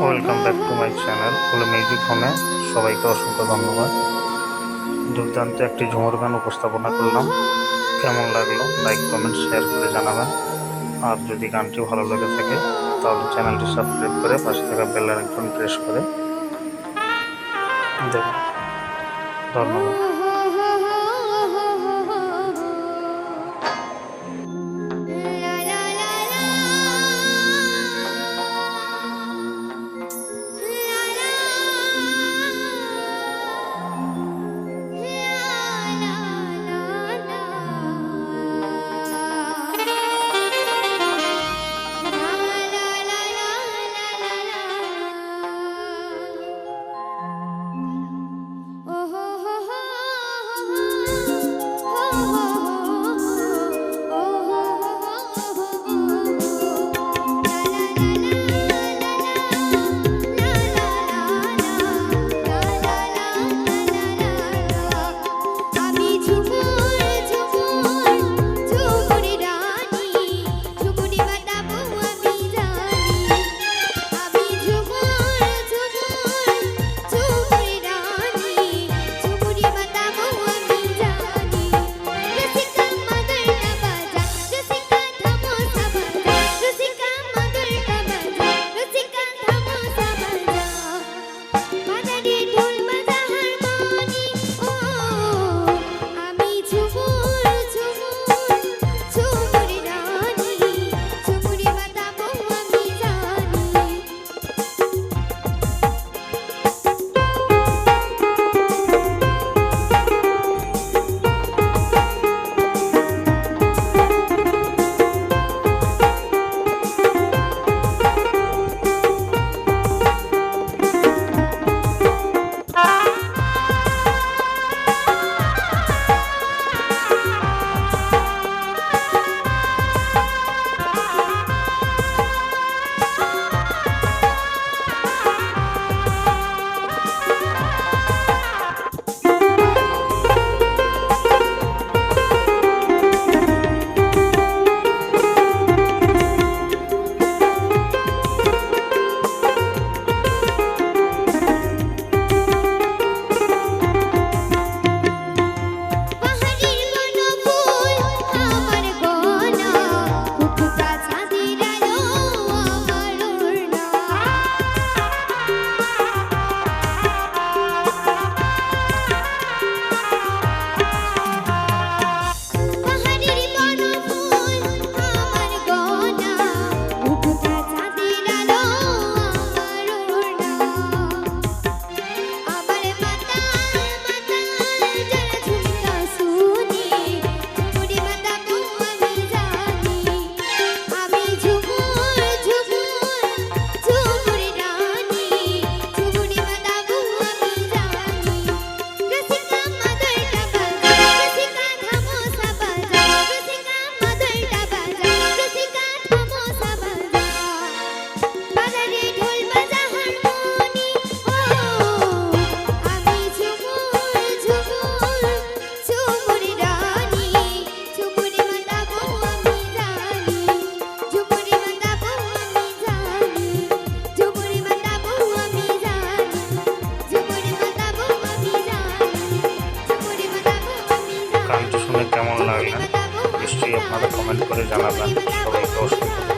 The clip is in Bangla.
Welcome back to my channel ফুলে মিউজিক ফোনে সবাইকে অসংখ্য ধন্যবাদ। দুর্দান্ত একটি ঝুমুর গান উপস্থাপনা করলাম। কেমন লাগল? লাইক কমেন্ট শেয়ার করে জানাবেন। আর যদি গানটি ভালো লেগে থাকে, তাহলে চ্যানেলটি সাবস্ক্রাইব করে পাশে থাকা বেল আইকন প্রেস করে। দেখুন। ধন্যবাদ। হয় না। নিশ্চয়ই আপনারা কমেন্ট করে জানাবেন। সবাইকে অসংখ্য